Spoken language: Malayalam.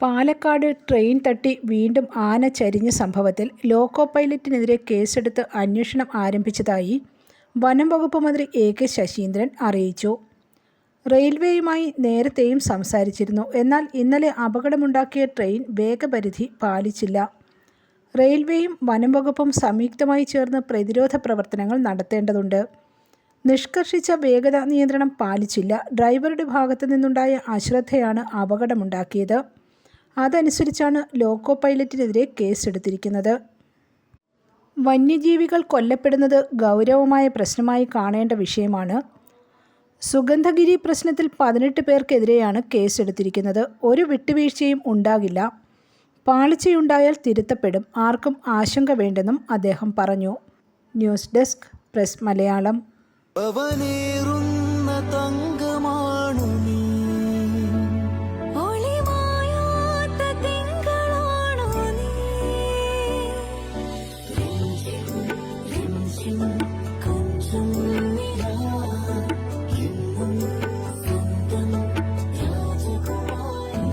പാലക്കാട് ട്രെയിൻ തട്ടി വീണ്ടും ആന ചരിഞ്ഞ സംഭവത്തിൽ ലോക്കോ പൈലറ്റിനെതിരെ കേസെടുത്ത് അന്വേഷണം ആരംഭിച്ചതായി വനം വകുപ്പ് മന്ത്രി എ കെ ശശീന്ദ്രൻ അറിയിച്ചു. റെയിൽവേയുമായി നേരത്തെയും സംസാരിച്ചിരുന്നു. എന്നാൽ ഇന്നലെ അപകടമുണ്ടാക്കിയ ട്രെയിൻ വേഗപരിധി പാലിച്ചില്ല. റെയിൽവേയും വനം വകുപ്പും സംയുക്തമായി ചേർന്ന് പ്രതിരോധ പ്രവർത്തനങ്ങൾ നടത്തേണ്ടതുണ്ട്. നിഷ്കർഷിച്ച വേഗത നിയന്ത്രണം പാലിച്ചില്ല. ഡ്രൈവറുടെ ഭാഗത്തു നിന്നുണ്ടായ അശ്രദ്ധയാണ് അപകടമുണ്ടാക്കിയത്. അതനുസരിച്ചാണ് ലോക്കോ പൈലറ്റിനെതിരെ കേസെടുത്തിരിക്കുന്നത്. വന്യജീവികൾ കൊല്ലപ്പെടുന്നത് ഗൗരവമായ പ്രശ്നമായി കാണേണ്ട വിഷയമാണ്. സുഗന്ധഗിരി പ്രശ്നത്തിൽ പതിനെട്ട് പേർക്കെതിരെയാണ് കേസെടുത്തിരിക്കുന്നത്. ഒരു വിട്ടുവീഴ്ചയും ഉണ്ടാകില്ല. പാളിച്ചയുണ്ടായാൽ തിരുത്തപ്പെടും. ആർക്കും ആശങ്ക വേണ്ടെന്നും അദ്ദേഹം പറഞ്ഞു. News desk press Malayalam.